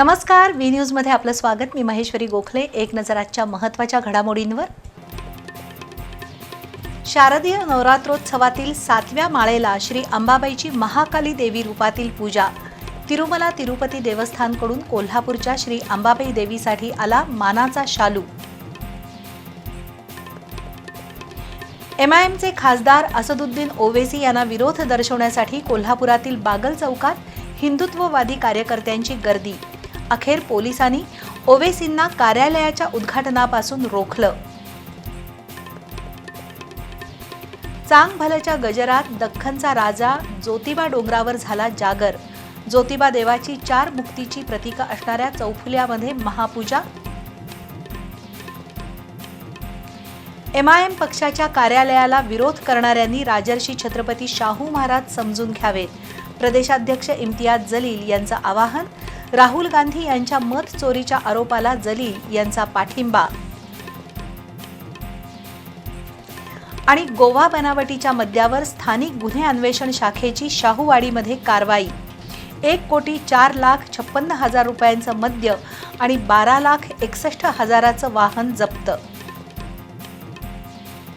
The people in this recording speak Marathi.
नमस्कार व्ही न्यूजमध्ये आपलं स्वागत. मी महेश्वरी गोखले. एक नजर आजच्या महत्त्वाच्या घडामोडींवर. शारदीय नवरात्रोत्सवातील सातव्या माळेला श्री अंबाबाईची महाकाली देवी रूपातील पूजा. तिरुमला तिरुपती देवस्थानकडून कोल्हापूरच्या श्री अंबाबाई देवीसाठी आला मानाचा शालू. एमआयएमचे खासदार असदुद्दीन ओवेसी यांना विरोध दर्शवण्यासाठी कोल्हापुरातील बागल चौकात हिंदुत्ववादी कार्यकर्त्यांची गर्दी. अखेर पोलिसांनी ओवेसींना कार्यालयाच्या उद्घाटनापासून रोखलं. चांगभलच्या गजरात दख्खनचा राजा ज्योतिबा डोंगरावर झाला जागर. ज्योतिबा देवाची चार मुक्तीची प्रतीक असणाऱ्या चौफुल्यामध्ये महापूजा. एमआयएम पक्षाच्या कार्यालयाला विरोध करणाऱ्यांनी राजर्षी छत्रपती शाहू महाराज समजून घ्यावेत. प्रदेशाध्यक्ष इम्तियाज जलील यांचं आवाहन राहुल गांधी यांच्या मत चोरीच्या आरोपाला जलील यांचा पाठिंबा. आणि गोवा बनावटीच्या मद्यावर स्थानिक गुन्हे अन्वेषण शाखेची शाहूवाडीमध्ये कारवाई. एक कोटी चार लाख छप्पन्न हजार रुपयांचं मद्य आणि बारा लाख एकसष्ट हजाराचं वाहन जप्त.